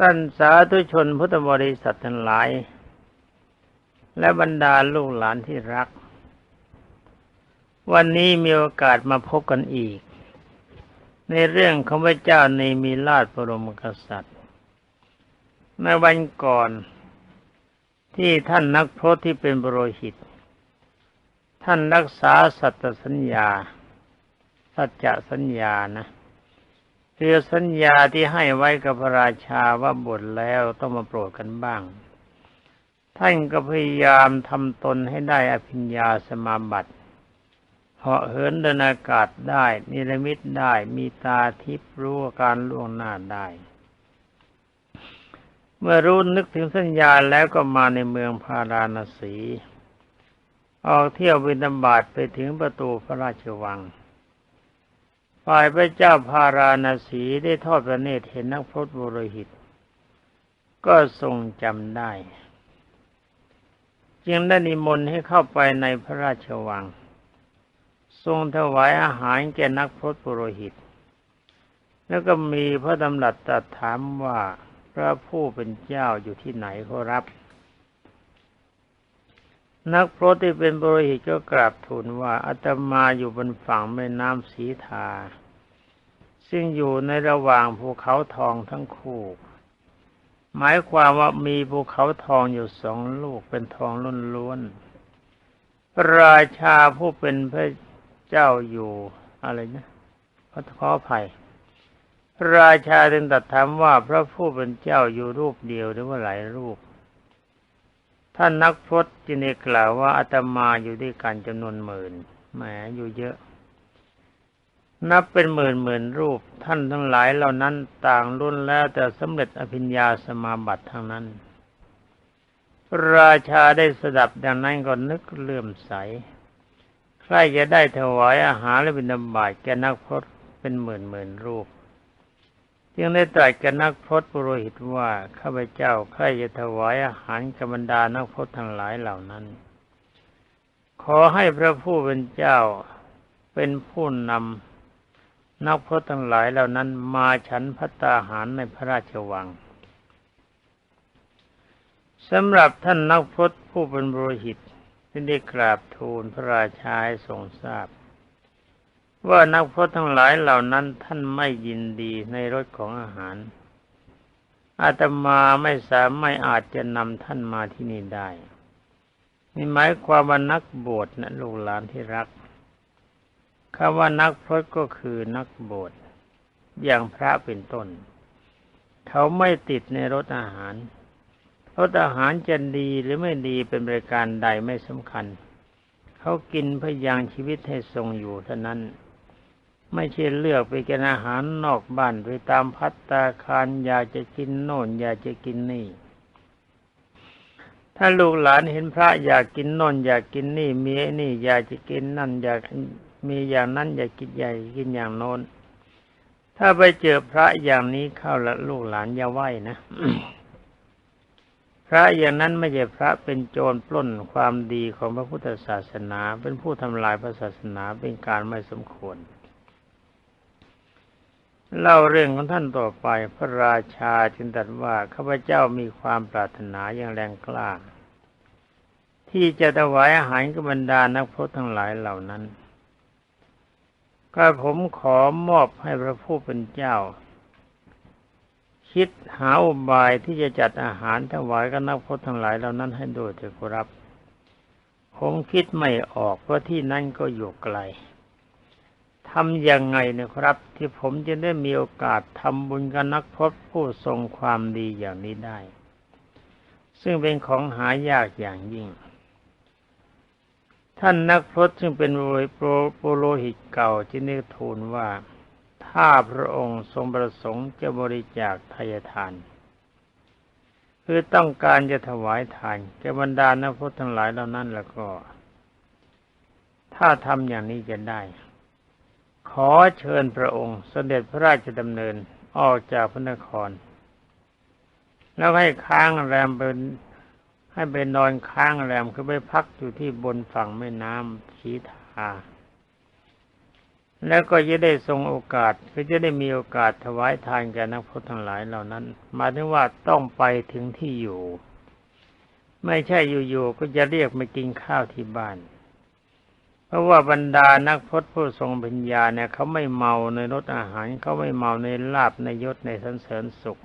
ท่านสาธุชนพุทธบริษัททั้งหลาย และบรรดาลูกหลานที่รัก วันนี้มีโอกาสมาพบกันอีก ในเรื่องของพระเจ้าในมีราชบรมกษัตริย์ ในวันก่อนที่ท่านนักพรตที่เป็นบรหิต ท่านรักษาสัตสัญญา สัจจะสัญญานะ คือสัญญาที่ให้ไว้กับพระราชาว่าบทแล้วต้องมาโปรดกันบ้าง ท่านก็พยายามทำตนให้ได้อภิญญาสมาบัติเหาะเหินเดินอากาศได้ นิรมิตได้มีตาทิพรู้การล่วงหน้าได้ เมื่อรู้นึกถึงสัญญาแล้วก็มาในเมืองพาราณสี ออกเที่ยวบินบาตไปถึงประตูพระราชวัง ฝ่ายพระเจ้าพาราณสีได้ทอดพระเนตรเห็นนักพรตบุรหิต ก็ทรงจำได้ จึงได้นิมนต์ให้เข้าไปในพระราชวัง ทรงถวายอาหารแก่นักพรตบุรหิต แล้วก็มีพระดำรัสตรัสถามว่าพระผู้เป็นเจ้าอยู่ที่ไหนขอรับ นักพรตที่เป็นบริหิตก็กราบทูลว่าอาตมาอยู่บนฝั่งแม่น้ำสีทา ซึ่งอยู่ในระหว่างภูเขาทองทั้งคู่ หมายความว่ามีภูเขาทองอยู่สองลูกเป็นทองล้นล้วนพราชาผู้เป็นพระเจ้าอยู่อะไรนะพระขออภัยราชาจึงตรัสถามว่าพระผู้เป็นเจ้าอยู่รูปเดียวหรือว่าหลายรูป ท่านนักพรตจึงได้กล่าวว่าอาตมาอยู่ด้วยกันจำนวนหมื่นแหมอยู่เยอะ นับเป็นหมื่นหมื่นรูป ท่านทั้งหลายเหล่านั้นต่างรุ่นแล้วแต่สำเร็จอภิญญาสมาบัติทั้งนั้น ราชาได้สดับดังนั้นก็นึกเลื่อมใส ใครจะได้ถวายอาหารและบิณฑบาตแก่นักพรตเป็นหมื่นหมื่นรูป จึงได้ตรัสกับนักพรตปุโรหิตว่าข้าพเจ้าใครจะถวายอาหารกับบรรดานักพรตทั้งหลายเหล่านั้น ขอให้พระผู้เป็นเจ้าเป็นผู้นำนักพรตทั้งหลายเหล่านั้นมาฉันพัตตาหารในพระราชวังสำหรับท่านนักพรตผู้เป็นบริหิตที่ได้กราบทูลพระราชาให้ทรงทราบ ว่านักพรตทั้งหลายเหล่านั้นท่านไม่ยินดีในรสของอาหาร อาตมาไม่สามารถอาจจะนำท่านมาที่นี่ได้นี่หมายความว่านักบวชนะลูกหลานที่รักคำว่านักพรตก็คือนักบวชอย่างพระเป็นต้น เขาไม่ติดในรสอาหารรสอาหารจะดีหรือไม่ดีเป็นบริการใดไม่สำคัญ เขากินเพื่อยังชีวิตให้ทรงอยู่เท่านั้น ไม่ใช่เลือกไปกินอาหารนอกบ้านไปตามพัตตาคารอยากจะกินโน่น อยากจะกินนี่ ถ้าลูกหลานเห็นพระอยากกินโน่นอยากกินนี่มีไอ้นี่ อยากจะกินนั่น อยากมีอย่างนั้น อยากกินใหญ่กินอย่างโน้น ถ้าไปเจอพระอย่างนี้เข้าละลูกหลานอย่าไหวนะพระอย่างนั้นไม่ใช่พระเป็นโจรปล้นความดีของพระพุทธศาสนา เป็นผู้ทำลายพระศาสนาเป็นการไม่สมควร เล่าเรื่องของท่านต่อไปพระราชาจึงตรัสว่าข้าพเจ้ามีความปรารถนาอย่างแรงกล้า ที่จะถวายอาหารกับบรรดานักพรตทั้งหลายเหล่านั้นก็ผมขอมอบให้พระผู้เป็นเจ้า คิดหาอุบายที่จะจัดอาหารถวายกับนักพรตทั้งหลายเหล่านั้นให้โดยเถิดครับ ผมคิดไม่ออกเพราะที่นั่นก็อยู่ไกล ทำยังไงนะครับ ที่ผมจะได้มีโอกาสทำบุญกับนักพรตผู้ทรงความดีอย่างนี้ได้ ซึ่งเป็นของหายากอย่างยิ่ง ท่านนักพรตซึ่งเป็นโปโลหิตเก่าที่ได้ทูลว่าถ้าพระองค์ทรงประสงค์จะบริจาคทายทาน คือต้องการจะถวายทานแก่บรรดานักพรตทั้งหลายเหล่านั้นแล้วก็ ถ้าทำอย่างนี้จะได้ ขอเชิญพระองค์เสด็จพระราชดำเนินออกจากพระนคร แล้วให้ค้างแรมเป็นให้ไปนอนค้างแรมคือไปพักอยู่ที่บนฝั่งแม่น้ำชีทา แล้วก็จะได้ทรงโอกาสก็จะได้มีโอกาสถวายทานแก่นักพรตทั้งหลายเหล่านั้นมาถึงว่าต้องไปถึงที่อยู่ ไม่ใช่อยู่ๆก็จะเรียกมากินข้าวที่บ้าน ราะว่าบรรดานักพจน์ผู้ทรงปัญญาเนี่ยเขาไม่เมาในรสอาหารเขาไม่เมาในลาบในยศในสันเสริญสุข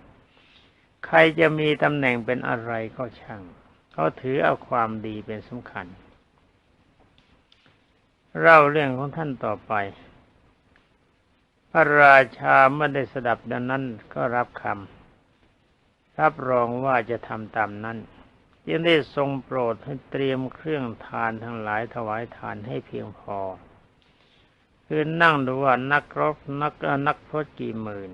ใครจะมีตำแหน่งเป็นอะไรก็ช่างเขาถือเอาความดีเป็นสำคัญ เล่าเรื่องของท่านต่อไป พระราชาเมื่อได้สดับดังนั้นก็รับคำรับรองว่าจะทำตามนั้น จึงได้ทรงโปรดให้เตรียมเครื่องทานทั้งหลายถวายทานให้เพียงพอ คือนั่งดูว่านักรบนักนักพรตกี่หมื่น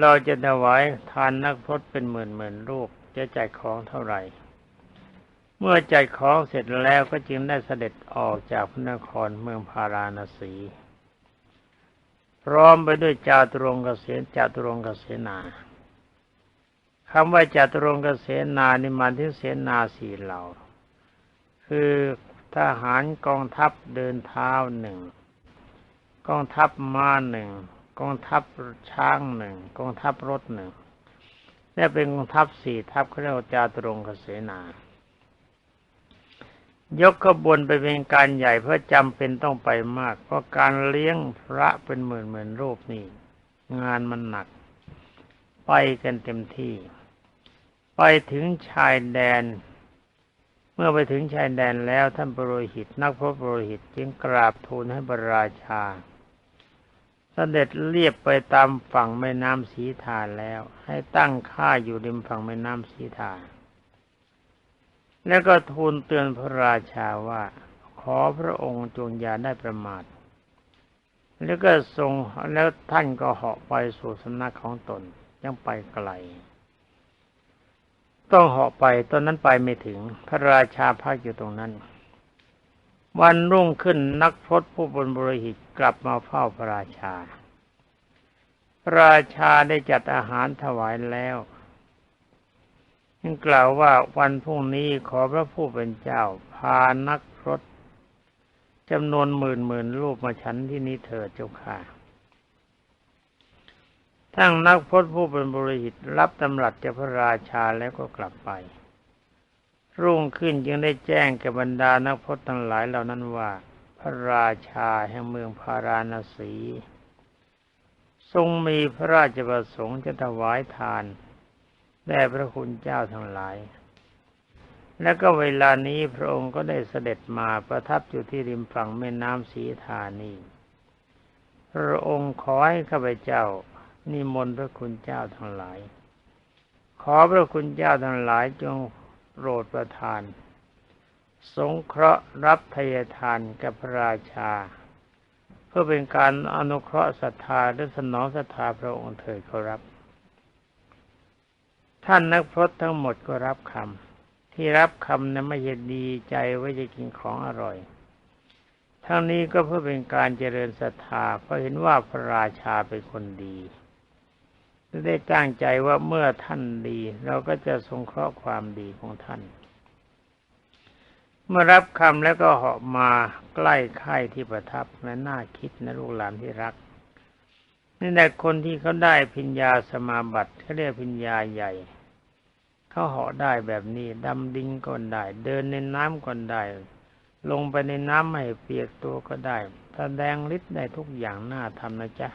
เราจะถวายทานนักพรตเป็นหมื่นหมื่นรูปจะจ่ายของเท่าไหร่ เมื่อจ่ายของเสร็จแล้วก็จึงได้เสด็จออกจากพระนครเมืองพาราณสี พร้อมไปด้วยจาตุรงกเกษจาตุรงกเกษนา คำว่าจาตุรงกเกษนานี่มาที่เสนาสี่เหล่า คือทหารกองทัพเดินเท้าหนึ่งกองทัพม้าหนึ่งกองทัพช้างหนึ่งกองทัพรถหนึ่งนี่เป็นกองทัพสี่ทัพเขาเรียกว่าจาตุรงกเกษนา ยกขบวนไปเป็นการใหญ่เพื่อจำเป็นต้องไปมาก เพราะการเลี้ยงพระเป็นหมื่นหมื่นรูปนี่ งานมันหนัก ไปกันเต็มที่ ไปถึงชายแดน เมื่อไปถึงชายแดนแล้วท่านปรโรหิต นักพระปรโรหิตจึงกราบทูลให้พระราชาเสด็จเรียบไปตามฝั่งแม่น้ำสีทาแล้ว ให้ตั้งค่าอยู่ริมฝั่งแม่น้ำสีทาแล้วก็ทูลเตือนพระราชาว่า ขอพระองค์จงอย่าได้ประมาท แล้วก็ทรงแล้วท่านก็เหาะไปสู่สำนักของตนยังไปไกล ต้องเหาะไปตอนนั้นไปไม่ถึง พระราชาพักอยู่ตรงนั้น วันรุ่งขึ้นนักพรตผู้บนบริหิตกลับมาเฝ้าพระราชา พระราชาได้จัดอาหารถวายแล้วยังกล่าวว่าวันพรุ่งนี้ขอพระผู้เป็นเจ้า พานักพรตจำนวนหมื่นหมื่นรูปมาฉันที่นี้เถิดเจ้าค่ะ ทั้งนักพจน์ผู้เป็นบริหิตรับตำรัสจากพระราชาแล้วก็กลับไป รุ่งขึ้นจึงได้แจ้งแก่บรรดานักพจน์ทั้งหลายเหล่านั้นว่า พระราชาแห่งเมืองพาราณสี ทรงมีพระราชประสงค์จะถวายทานแด่พระคุณเจ้าทั้งหลาย แล้วก็เวลานี้พระองค์ก็ได้เสด็จมาประทับอยู่ที่ริมฝั่งแม่น้ำสีธานี พระองค์ขอให้ข้าพเจ้า นิมนต์พระคุณเจ้าทั้งหลาย ขอพระคุณเจ้าทั้งหลายจงโปรดประทาน สงเคราะห์รับทายทานกับพระราชา เพื่อเป็นการอนุเคราะห์ศรัทธาและสนองศรัทธาพระองค์เถิดขอรับ ท่านนักพรตทั้งหมดก็รับคำที่รับคำนั้นไม่ใช่ดีใจว่าจะกินของอร่อยทั้งนี้ก็เพื่อเป็นการเจริญศรัทธาเพราะเห็นว่าพระราชาเป็นคนดี ได้ตั้งใจว่าเมื่อท่านดี เราก็จะสงเคราะห์ความดีของท่าน เมื่อรับคำแล้วก็เหาะมาใกล้ค่ายที่ประทับและน่าคิดนะลูกหลานที่รักนี่แหละคนที่เขาได้พิญญาสมาบัติเขาเรียกพิญญาใหญ่เขาเหาะได้แบบนี้ดำดิ่งก็ได้ เดินในน้ำก็ได้ ลงไปในน้ำไม่เปียกตัวก็ได้แสดงฤทธิ์ได้ทุกอย่างน่าทำนะจ๊ะ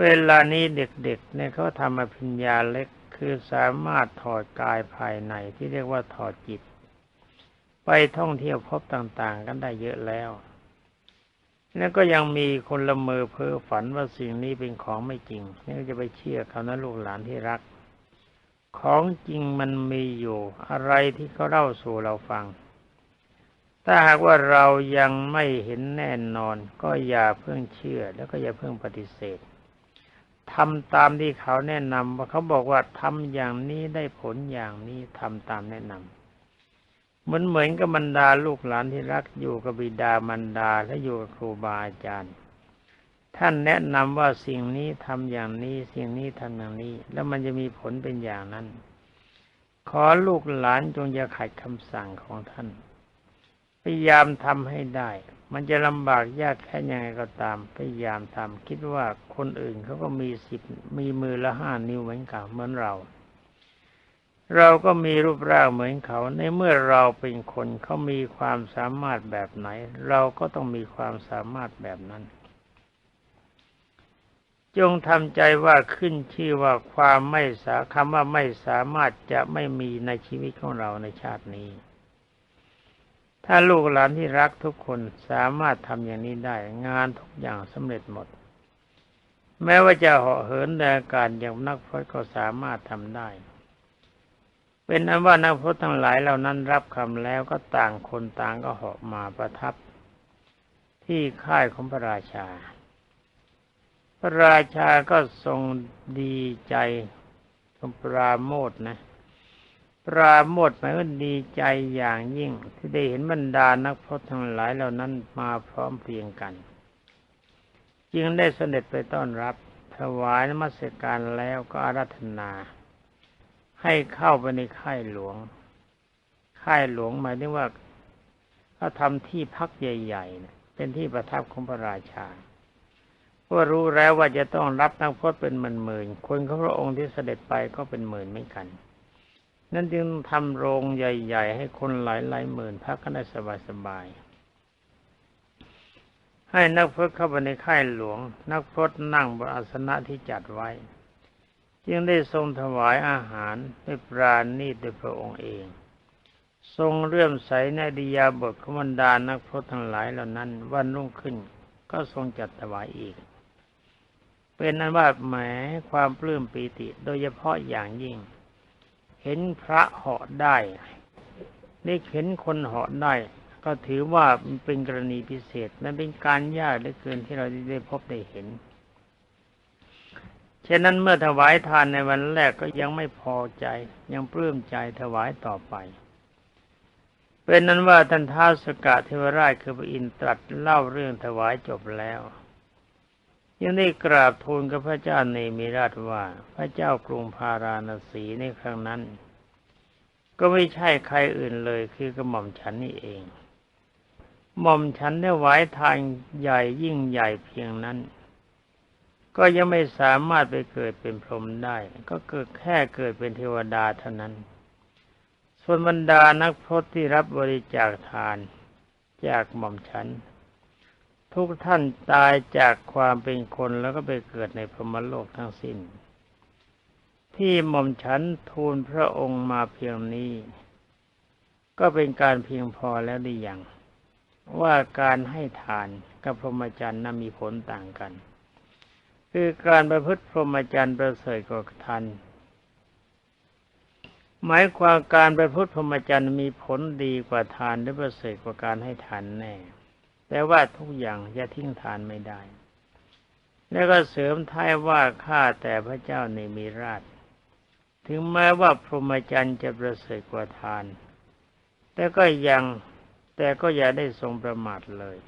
เวลานี้เด็กๆเนี่ยเขาทำอภิญญาเล็กคือสามารถถอดกายภายในที่เรียกว่าถอดจิต ไปท่องเที่ยวพบต่างๆ กันได้เยอะแล้ว แล้วก็ยังมีคนละเมอเพ้อฝันว่าสิ่งนี้เป็นของไม่จริง นี่จะไปเชื่อเขานะลูกหลานที่รัก ของจริงมันมีอยู่อะไรที่เขาเล่าสู่เราฟัง ถ้าหากว่าเรายังไม่เห็นแน่นอน ก็อย่าเพิ่งเชื่อแล้วก็อย่าเพิ่งปฏิเสธ ทำตามที่เขาแนะนำว่าเขาบอกว่าทำอย่างนี้ได้ผลอย่างนี้ทำตามแนะนำเหมือนเหมือนกับบรรดาลูกหลานที่รักอยู่กับบิดามารดาและอยู่กับครูบาอาจารย์ ท่านแนะนำว่าสิ่งนี้ทำอย่างนี้สิ่งนี้ทำอย่างนี้ แล้วมันจะมีผลเป็นอย่างนั้น ขอลูกหลานจงอย่าขัดคำสั่งของท่าน พยายามทำให้ได้ มันจะลำบากยากแค่ยังไงก็ตามพยายามทำคิดว่าคนอื่นเขาก็มีสิบมีมือละห้านิ้วเหมือนกันเหมือนเรา เราก็มีรูปร่างเหมือนเขา ในเมื่อเราเป็นคนเขามีความสามารถแบบไหน เราก็ต้องมีความสามารถแบบนั้น จงทำใจว่าขึ้นชื่อว่าความไม่สาคำว่าไม่สามารถจะไม่มีในชีวิตของเราในชาตินี้ ถ้าลูกหลานที่รักทุกคนสามารถทำอย่างนี้ได้ งานทุกอย่างสำเร็จหมด แม้ว่าจะเหาะเหินในอากาศอย่างนักพรตก็สามารถทำได้ เป็นอันว่านักพรตทั้งหลายเหล่านั้นรับคำแล้วก็ต่างคนต่างก็เหาะมาประทับ ที่ค่ายของพระราชา พระราชาก็ทรงดีใจทรงปราโมทนะ ปราโมทหมายว่าดีใจอย่างยิ่ง ที่ได้เห็นบรรดานักพรตทั้งหลายเหล่านั้นมาพร้อมเพรียงกัน จึงได้เสด็จไปต้อนรับ ถวายนมัสการแล้วก็อาราธนา ให้เข้าไปในค่ายหลวง ค่ายหลวงหมายถึงว่าเขาทำที่พักใหญ่ๆนะเป็นที่ประทับของพระราชาเพราะรู้แล้วว่าจะต้องรับนักพรตเป็นหมื่นๆคนของพระองค์ที่เสด็จไปก็เป็นหมื่นเหมือนกัน นั่นจึงทำโรงใหญ่ ๆ ให้คนหลายหลายๆหมื่นพักกันได้สบายๆ ให้นักพรตเข้าไปในค่ายหลวง นักพรตนั่งบนอาสนะที่จัดไว้ จึงได้ทรงถวายอาหารด้วยปราณีตด้วยพระองค์เอง ทรงเลื่อมใสในดิยาบทขมันดานักพรตทั้งหลายเหล่านั้นวันรุ่งขึ้นก็ทรงจัดถวายอีก เป็นนั้นว่าแหมความปลื้มปีติโดยเฉพาะอย่างยิ่ง เห็นพระเหาะได้ได้เห็นคนเหาะได้ ก็ถือว่ามันเป็นกรณีพิเศษ มันเป็นการยากเหลือเกินที่เราได้พบได้เห็นฉะนั้นเมื่อถวายทานในวันแรกก็ยังไม่พอใจ ยังปลื้มใจถวายต่อไป เป็นนั้นว่าท่านท้าวสกะเทวราชคือพระอินทร์ตรัสเล่าเรื่องถวายจบแล้ว ยังได้กราบทูลกับพระเจ้าเนมิราชว่า พระเจ้ากรุงพาราณสีในครั้งนั้น ก็ไม่ใช่ใครอื่นเลยคือกระหม่อมฉันนี่เอง หม่อมฉันได้ไหวทานใหญ่ยิ่งใหญ่เพียงนั้น ก็ยังไม่สามารถไปเกิดเป็นพรหมได้ ก็เกิดแค่เกิดเป็นเทวดาเท่านั้น ส่วนบรรดานักพรตที่รับบริจาคทานจากหม่อมฉัน ทุกท่านตายจากความเป็นคนแล้วก็ไปเกิดในพรหมโลกทั้งสิ้น ที่หม่อมฉันทูลพระองค์มาเพียงนี้ ก็เป็นการเพียงพอแล้วหรือยังว่าการให้ทานกับพรหมจรรย์นั้นมีผลต่างกัน คือการประพฤติพรหมจรรย์ประเสริฐกว่าทานหมายความการประพฤติพรหมจรรย์มีผลดีกว่าทานหรือประเสริฐกว่าการให้ทานแน่ แต่ว่าทุกอย่างจะทิ้งทานไม่ได้ แล้วก็เสริมท้ายว่าข้าแต่พระเจ้าในมีราช ถึงแม้ว่าพรหมจรรย์จะประเสริฐกว่าทาน แต่ก็ยังแต่ก็อย่าได้ทรงประมาทเลย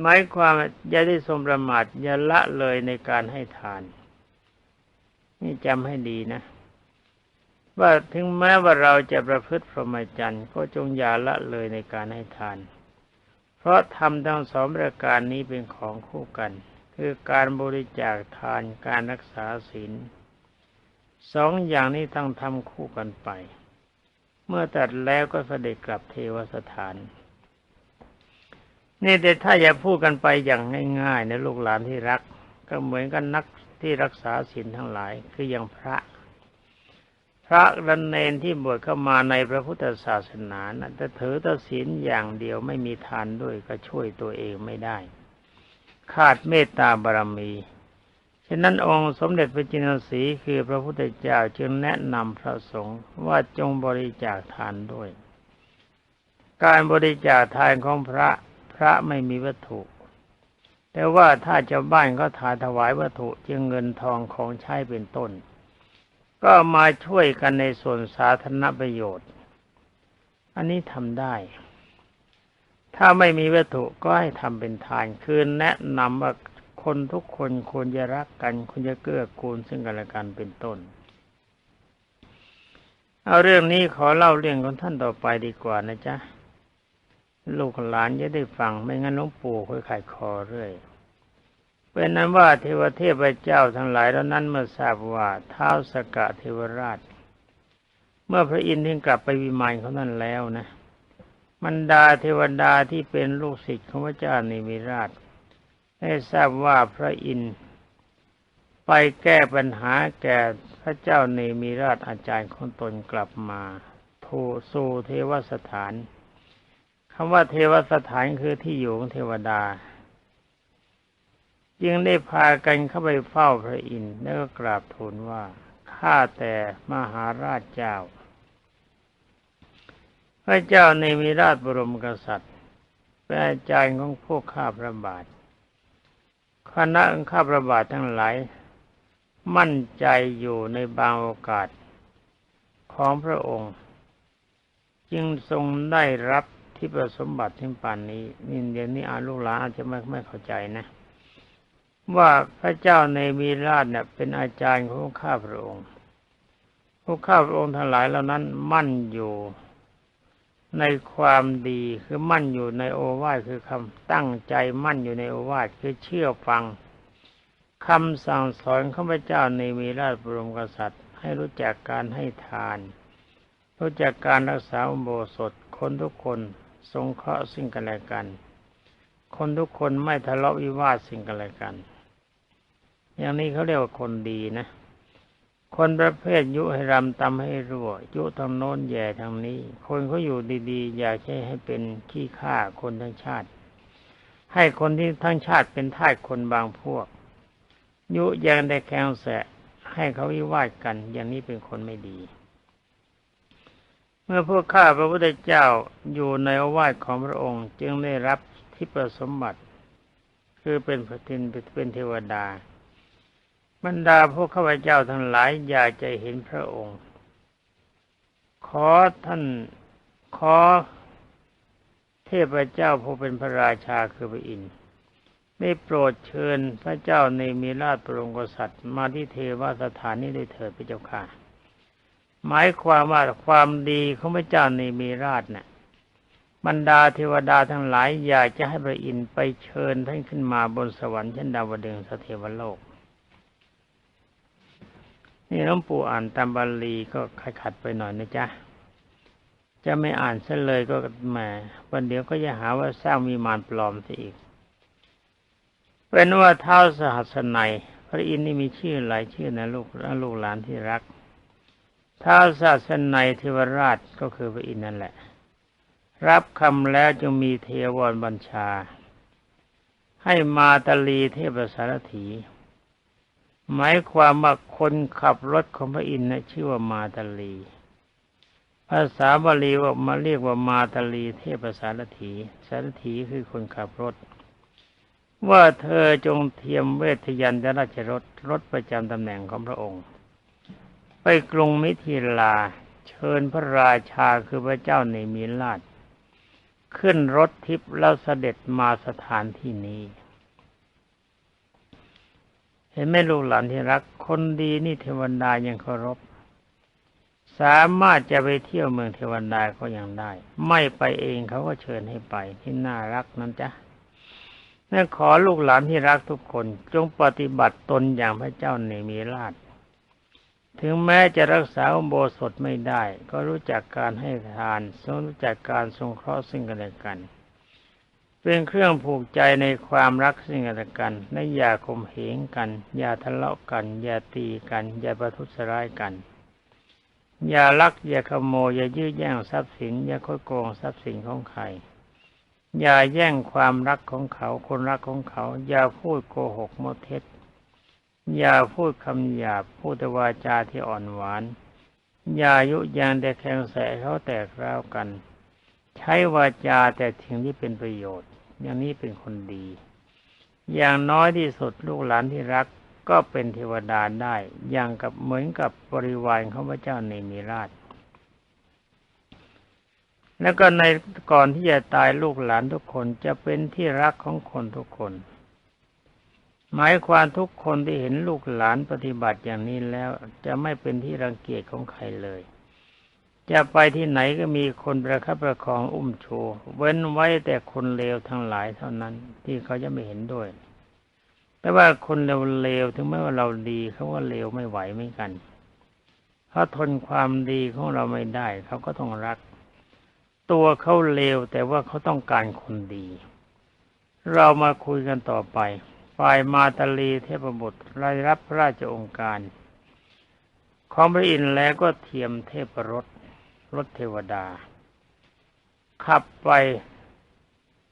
หมายความอย่าได้ทรงประมาทอย่าละเลยในการให้ทาน นี่จำให้ดีนะ ว่าถึงแม้ว่าเราจะประพฤติพรหมจรรย์ก็จงอย่าละเลยในการให้ทาน เพราะทำทั้งสองประการนี้เป็นของคู่กัน คือการบริจาคทานการรักษาศีลสองอย่างนี้ต้องทำคู่กันไป เมื่อตัดแล้วก็เสด็จกลับเทวสถาน นี่แต่ถ้าอย่าพูดกันไปอย่างง่ายๆนะลูกหลานที่รัก ก็เหมือนกันนักที่รักษาศีลทั้งหลายคืออย่างพระ ระรันเนนที่บวชเข้ามาในพระพุทธศาสนานะแต่ถือแต่ศีลอย่างเดียวไม่มีทานด้วยก็ช่วยตัวเองไม่ได้ ขาดเมตตาบารมี ฉะนั้นองค์สมเด็จพระจินสีคือพระพุทธเจ้าจึงแนะนำพระสงฆ์ว่าจงบริจาคทานด้วย การบริจาคทานของพระพระไม่มีวัตถุ แต่ว่าถ้าเจ้าบ้านเขาถาถวายวัตถุจึงเงินทองของใช้เป็นต้น ก็มาช่วยกันในส่วนสาธารณประโยชน์ อันนี้ทำได้ ถ้าไม่มีวัตถุก็ให้ทำเป็นทาน คือแนะนำว่าคนทุกคนควรจะรักกันควรจะเกื้อกูลซึ่งกันและกันเป็นต้น เอาเรื่องนี้ขอเล่าเรื่องของท่านต่อไปดีกว่านะจ๊ะ ลูกหลานจะได้ฟังไม่งั้นหลวงปู่ค่อยขายคอเรื่อย เป็นนั้นว่าเทวเทพเจ้าทั้งหลายเหล่านั้นเมื่อทราบว่าเท้าสกะเทวราช เมื่อพระอินทร์ทิ้กลับไปวิมานเขานั่นแล้วนะมันดาเทวดาที่เป็นลูกศิษย์ของพระเจ้านิมิราช ได้ทราบว่าพระอินทร์ไปแก้ปัญหาแก่พระเจ้าเนมิราชอาจารย์ของตนกลับมาทูสู่เทวสถานคำว่าเทวสถานคือที่อยู่ของเทวดา จึงได้พากันเข้าไปเฝ้าพระอินทร์แล้วก็กราบทูลว่าข้าแต่มหาราชเจ้า พระเจ้าในมีราชบรมกษัตริย์เป็นอาจารย์ของพวกข้าพระบาทคณะข้าพระบาททั้งหลาย มั่นใจอยู่ในบางโอกาสของพระองค์ จึงทรงได้รับที่ประสมบัติที่ปานนี้นี่เดี๋ยวนี้อาลูกหลานอาจจะไม่ไม่เข้าใจนะ ว่าพระเจ้าในมีราชเนี่ยเป็นอาจารย์ของข้าพระองค์พวกข้าพระองค์ทั้งหลายเหล่านั้นมั่นอยู่ในความดีคือมั่นอยู่ในโอวาทคือคำตั้งใจมั่นอยู่ในโอวาทคือเชื่อฟังคำสั่งสอนข้าพเจ้าในมีราชบรมกษัตริย์ ให้รู้จักการให้ทาน รู้จักการรักษาอุโบสถคนทุกคนสงเคราะห์ซึ่งกันและกัน คนทุกคนไม่ทะเลาะวิวาทสิ่งกันและกัน อย่างนี้เขาเรียกว่าคนดีนะ คนประเภทยุให้รำตำให้รั่ว ยุทางโน้นแย่ทางนี้ คนเขาอยู่ดีๆ อยากใช้ให้เป็นขี้ข้าคนทั้งชาติ ให้คนที่ทั้งชาติเป็นทาสคนบางพวก ยุยังได้แข่งแสะให้เขาวิวาทกัน อย่างนี้เป็นคนไม่ดีเมื่อพวกข้าพระพุทธเจ้าอยู่ในอาวาสของพระองค์ จึงได้รับที่ประสมบัติ คือเป็นพระทินเป็นเทวดา บรรดาพวกข้าพเจ้าทั้งหลายอยากจะเห็นพระองค์ ขอท่านขอเทพเจ้าผู้เป็นพระราชาคือพระอินทร์ได้โปรดเชิญพระเจ้าในมีราชปรงกษัตริย์ มาที่เทวสถานนี้ด้วยเถิดพระเจ้าค่ะ หมายความว่าความดีของพระเจ้าในมีราชนะ่ยบรรดาเทวดาทั้งหลายอยากจะให้พระอินทร์ไปเชิญท่านขึ้นมาบนสวรรค์ชั้นดาวดึงสเทวโลก นี่หลวงปู่อ่านตามบาลีก็ขัดไปหน่อยนะจ๊ะจะไม่อ่านซะเลยก็แหมวันเดียวก็จะหาว่าสร้างมีมานปลอมซะอีก เป็นว่าเท้าสหัสนัยพระอินทร์นี่มีชื่อหลายชื่อนะลูกลูกหลานที่รักท้าศาสนัยเทวราชก็คือพระอินทร์นั่นแหละ รับคำแล้วจึงมีเทวรบัญชา ให้มาตาลีเทพสารถี หมายความว่าคนขับรถของพระอินทร์นะชื่อว่ามาตาลี ภาษาบาลีว่ามาเรียกว่ามาตาลีเทพสารถีสารถีคือคนขับรถ ว่าเธอจงเทียมเวทยันตราชรถรถประจำตำแหน่งของพระองค์ ไปกรุงมิถิลาเชิญพระราชาคือพระเจ้าในมีลาดขึ้นรถทิพย์แล้วเสด็จมาสถานที่นี้ เห็นไหมลูกหลานที่รัก คนดีนี่เทวดายังเคารพ สามารถจะไปเที่ยวเมืองเทวดาก็ยังได้ ไม่ไปเองเขาก็เชิญให้ไปที่น่ารักนั้นจ้ะนั่นขอลูกหลานที่รักทุกคนจงปฏิบัติตนอย่างพระเจ้าเนมีราช ถึงแม้จะรักษาอุโบสถไม่ได้ ก็รู้จักการให้ทานทรงรู้จักการสงเคราะห์ซึ่งกันและกัน เป็นเครื่องผูกใจในความรักซึ่งกันและกันอย่าข่มเหงกัน อย่าทะเลาะกัน อย่าตีกัน อย่าประทุษร้ายกัน อย่าลัก อย่าขโมย อย่ายื้อแย่งทรัพย์สิน อย่าค้ดโกงทรัพย์สินของใคร อย่าแย่งความรักของเขา คนรักของเขา อย่าพูดโกหกมดเท็จ อย่าพูดคำหยาบ พูดแต่วาจาที่อ่อนหวาน อย่ายุยงแต่แข่งแสเขาแตกร้าวกัน ใช้วาจาแต่ถึงที่เป็นประโยชน์ อย่างนี้เป็นคนดี อย่างน้อยที่สุดลูกหลานที่รักก็เป็นเทวดาได้ อย่างกับเหมือนกับบริวารของพระเจ้าในมีราช แล้วก็ในก่อนที่จะตายลูกหลานทุกคนจะเป็นที่รักของคนทุกคน หมายความทุกคนที่เห็นลูกหลานปฏิบัติอย่างนี้แล้วจะไม่เป็นที่รังเกียจของใครเลย จะไปที่ไหนก็มีคนประคับประคองอุ้มชู เว้นไว้แต่คนเลวทั้งหลายเท่านั้น ที่เขาจะไม่เห็นด้วย แต่ว่าคนเลวๆถึงแม้ว่าเราดีเขาว่าเลวไม่ไหวเหมือนกันเขาทนความดีของเราไม่ได้ เขาก็ต้องรัก ตัวเขาเลวแต่ว่าเขาต้องการคนดี เรามาคุยกันต่อไปฝ่ายมาตาลีเทพบุตรรายรับพระราชองค์การ ของพระอินทร์แล้วก็เทียมเทพรถ รถเทวดา ขับไป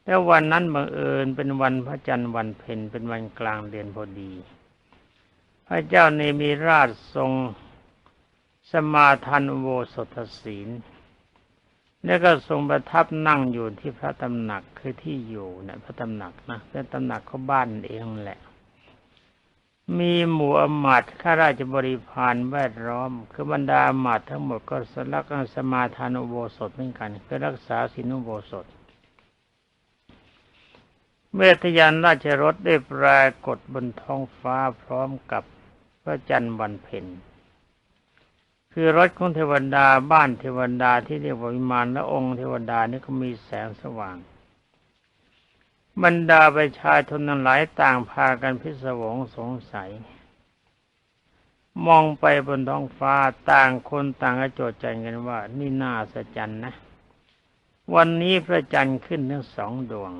แต่วันนั้นบังเอิญเป็นวันพระจันทร์วันเพ็ญเป็นวันกลางเดือนพอดี พระเจ้าเนมีราชทรงสมาทานโบสถศีลแล้วก็ทรงประทับนั่งอยู่ที่พระตำหนักคือที่อยู่นะพระตำหนักนะเป็นตำหนักเขาบ้านเองแหละ มีหมู่อมาตข้าราชบริพารแวดล้อม คือบรรดาอมาตทั้งหมดก็สลักสมาทานอุโบสถเหมือนกันคือรักษาศีลอุโบสถ เมื่อทยานราชรถได้ปรากฏบนท้องฟ้าพร้อมกับพระจันทร์วันเพ็ญคือรถของเทวดาบ้านเทวดาที่เรียกว่าวิมานและองค์เทวดานี่ก็มีแสงสว่าง บรรดาประชาชนนังหลายต่างพากันพิศวงสงสัย มองไปบนท้องฟ้าต่างคนต่างกระโจดใจกันว่า นี่น่าสะจันนะ วันนี้พระจันทร์ขึ้นทั้งสองดวง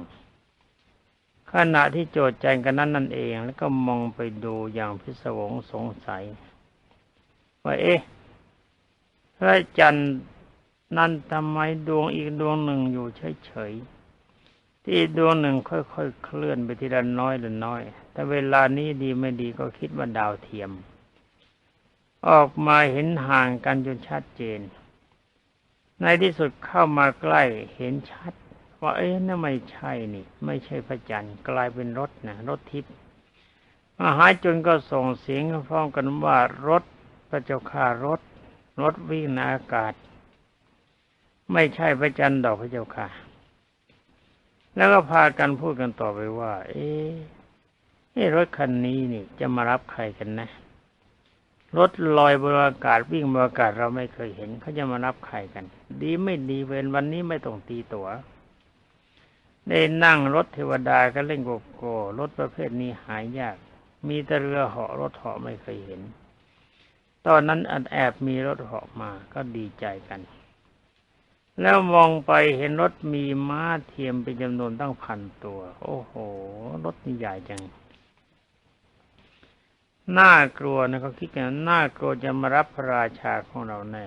ขณะที่โจดใจกันนั้นนั่นเอง แล้วก็มองไปดูอย่างพิศวงสงสัย ว่าเอ๊ะพระจันทร์นั้นทำไมดวงอีกดวงหนึ่งอยู่เฉยๆ ที่ดวงหนึ่งค่อยๆเคลื่อนไปทีละน้อยละน้อย แต่เวลานี้ดีไม่ดีก็คิดว่าดาวเทียม ออกมาเห็นห่างกันจนชัดเจน ในที่สุดเข้ามาใกล้เห็นชัด ว่าเอ๊ะนั่นไม่ใช่นี่ ไม่ใช่พระจันทร์กลายเป็นรถนะรถทิพย์มหาจนก็ส่งเสียงพร้อมกันว่ารถพระเจ้าข่ารถ รถวิ่งในอากาศ ไม่ใช่พระจันทร์ดอกพระเจ้าค่ะ แล้วก็พากันพูดกันต่อไปว่า เอ๊ะรถคันนี้นี่จะมารับใครกันนะ รถลอยบนอากาศวิ่งบนอากาศเราไม่เคยเห็นเขาจะมารับใครกัน ดีไม่ดีเวนวันนี้ไม่ต้องตีตัว๋วได้นั่งรถเทวดาก็เล่นโกโก้รถประเภทนี้หายยาก มีแต่เรือเหาะรถเหาะไม่เคยเห็น ตอนนั้นอันแอบมีรถเหาะมาก็ดีใจกัน แล้วมองไปเห็นรถมีม้าเทียมเป็นจำนวนตั้งพันตัว โอ้โห รถนี่ใหญ่จัง น่ากลัวนะเขาคิดกันน่ากลัวจะมารับพระราชาของเราแน่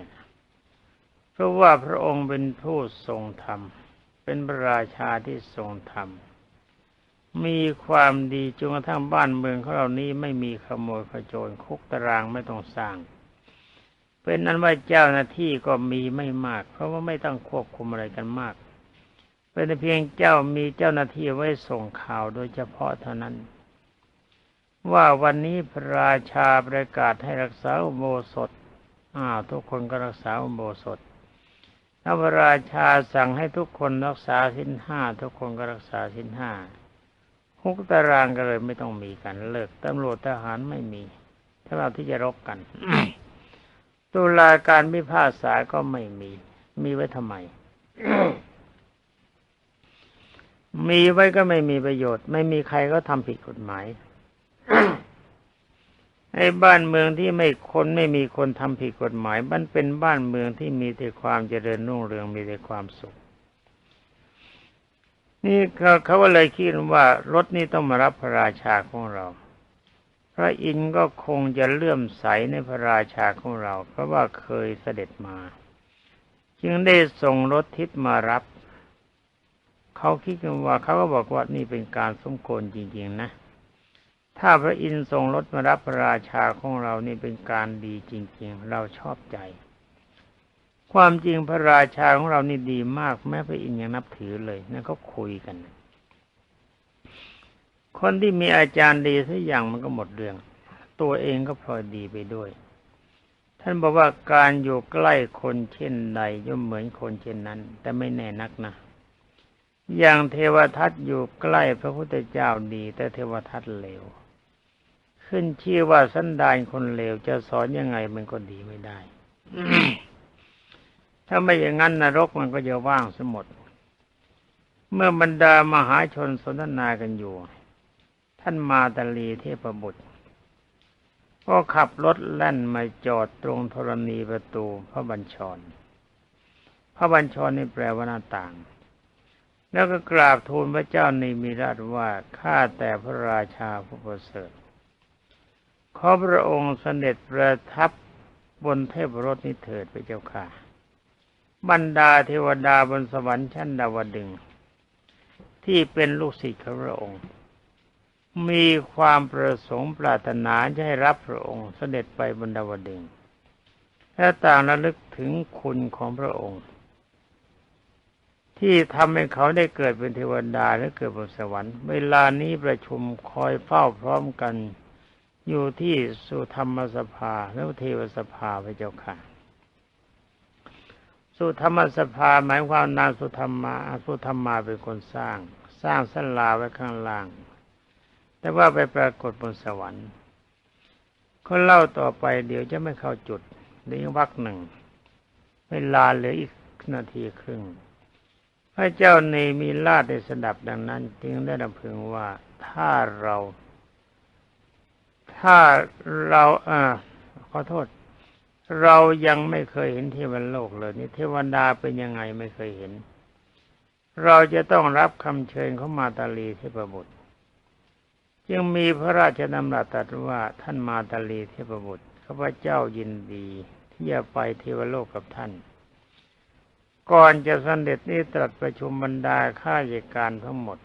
เพราะว่าพระองค์เป็นผู้ทรงธรรม เป็นพระราชาที่ทรงธรรม มีความดีจนกระทั่งบ้านเมืองของเรานี้ไม่มีขโมยขโจรคุกตารางไม่ต้องสร้าง เป็นนั้นว่าเจ้าหน้าที่ก็มีไม่มาก เพราะว่าไม่ต้องควบคุมอะไรกันมาก เป็นเพียงเจ้ามีเจ้าหน้าที่ไว้ส่งข่าวโดยเฉพาะเท่านั้น ว่าวันนี้พระราชาประกาศให้รักษาอุโบสถอ้าวทุกคนก็รักษาอุโบสถถ้าพระราชาสั่งให้ทุกคนรักษาสินห้าทุกคนก็รักษาสินห้าฮุกตารางก็เลยไม่ต้องมีกันเลิกตำรวจทหารไม่มีถ้าเราที่จะรบกัน ตุลาการพิพากษาก็ไม่มี มีไว้ทำไม มีไว้ก็ไม่มีประโยชน์ ไม่มีใครก็ทำผิดกฎหมายไอ้บ้านเมืองที่ไม่คนไม่มีคนทำผิดกฎหมาย มันเป็นบ้านเมืองที่มีแต่ความเจริญรุ่งเรืองมีแต่ความสุข นี่เขาเขาเลยคิดว่ารถนี้ต้องมารับพระราชาของเรา พระอินทร์ก็คงจะเลื่อมใสในพระราชาของเรา เพราะว่าเคยเสด็จมา จึงได้ส่งรถทิพย์มารับ เขาคิดกันว่าเขาก็บอกว่านี่เป็นการสมควรจริงๆนะ ถ้าพระอินทร์ทรงรถมารับพระราชาของเรานี่เป็นการดีจริง ๆ เราชอบใจ ความจริงพระราชาของเรานี่ดีมากแม้พระอินทร์ยังนับถือเลยนั่นก็คุยกัน คนที่มีอาจารย์ดีสักอย่างมันก็หมดเรื่อง ตัวเองก็พลอยดีไปด้วย ท่านบอกว่าการอยู่ใกล้คนเช่นใดย่อมเหมือนคนเช่นนั้น แต่ไม่แน่นักนะอย่างเทวทัตอยู่ใกล้พระพุทธเจ้าดี แต่เทวทัตเลวขึ้นชื่อว่าสันดานคนเลวจะสอนยังไงมันก็ดีไม่ได้ถ้าไม่อย่างนั้นนรกมันก็จะว่างสมดเมื่อบรรดามหาชนสนทนากันอยู่ ท่านมาตาลีเทพบุตร ก็ขับรถแล่นมาจอดตรงธรณีประตูพระบัญชร พระบัญชรนี่แปลว่าหน้าต่าง แล้วก็กราบทูลพระเจ้าในมีราชว่าข้าแต่พระราชาผู้ประเสริฐขอพระองค์เสด็จประทับบนเทพรถนี้เถิดพระเจ้าค่ะ บรรดาเทวดาบนสวรรค์ชั้นดาวดึง ที่เป็นลูกศิษย์ของพระองค์ มีความประสงค์ปรารถนาจะให้รับพระองค์เสด็จไปบนดาวดึงและต่างระลึกถึงคุณของพระองค์ ที่ทำให้เขาได้เกิดเป็นเทวดาและเกิดบนสวรรค์ เวลานี้ประชุมคอยเฝ้าพร้อมกัน อยู่ที่สุธรรมสภาและเทวสภาพระเจ้าค่ะ สุธรรมสภาหมายความนางสุธรรมาสุธรรมาเป็นคนสร้าง สร้างสลาไว้ข้างล่าง แต่ว่าไปปรากฏบนสวรรค์คนเล่าต่อไปเดี๋ยวจะไม่เข้าจุดเดี๋ยววักหนึ่งเวลาเหลืออีกนาทีครึ่ง พระเจ้าเนมีลาดได้สดับดังนั้น จึงได้ดำพึงว่าถ้าเรา ถ้าเราอ่าขอโทษ เรายังไม่เคยเห็นเทวโลกเลยนี่เทวดาเป็นยังไงไม่เคยเห็น เราจะต้องรับคำเชิญของมาตาลีเทพบุตร จึงมีพระราชดำรัสตรัสว่าท่านมาตาลีเทพบุตรข้าพเจ้ายินดีที่จะไปเทวโลกกับท่าน ก่อนจะสเสด็จนี้ตรัสประชุมบรรดาข้าราชการทั้งหมด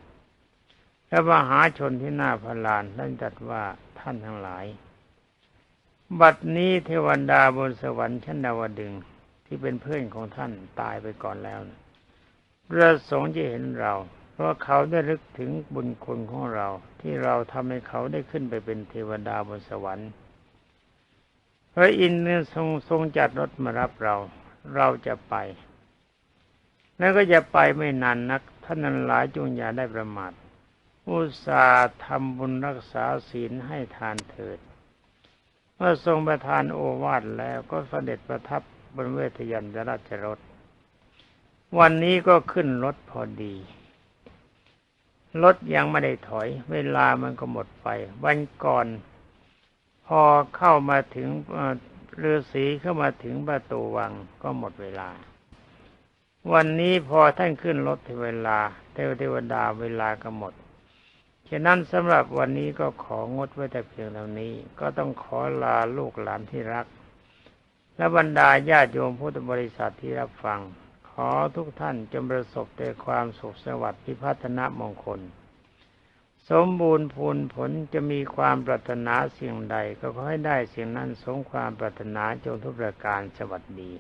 และมหาชนที่หน้าพระลานท่านตรัสว่าท่านทั้งหลาย บัดนี้เทวดาบนสวรรค์ชั้นดาวดึงที่เป็นเพื่อนของท่านตายไปก่อนแล้วนะประสงค์จะเห็นเรา เพราะเขาได้รึกถึงบุญคุณของเรา ที่เราทำให้เขาได้ขึ้นไปเป็นเทวดาบนสวรรค์พระอินทร์เนี่ยทรงทรงจัดรถมารับเรา เราจะไป แล้วก็จะไปไม่นานนัก ท่านนั้นหลายจงอย่าได้ประมาทอุตสาห์ทำบุญรักษาศีลให้ทานเถิด เมื่อทรงประทานโอวาทแล้วก็เสด็จประทับบนเวทยันตราชรถ วันนี้ก็ขึ้นรถพอดี รถยังไม่ได้ถอย เวลามันก็หมดไป วันก่อน พอเข้ามาถึงเอ่อฤาษีเข้ามาถึงประตูวังก็หมดเวลา วันนี้พอท่านขึ้นรถเวลา เทวเทวดาเวลาก็หมดฉะนั้นสำหรับวันนี้ก็ของดไว้แต่เพียงเท่านี้ ก็ต้องขอลาลูกหลานที่รัก และบรรดาญาติโยมพุทธบริษัทที่รับฟัง อทุกท่านจงประสบแต่ความสุขสวัสดิ์พิพัฒนมงคล สมบูรณ์พูนผลจะมีความปรารถนาสิ่งใดก็ขอให้ได้สิ่งนั้นสมความปรารถนาจงทุกประการสวัสดี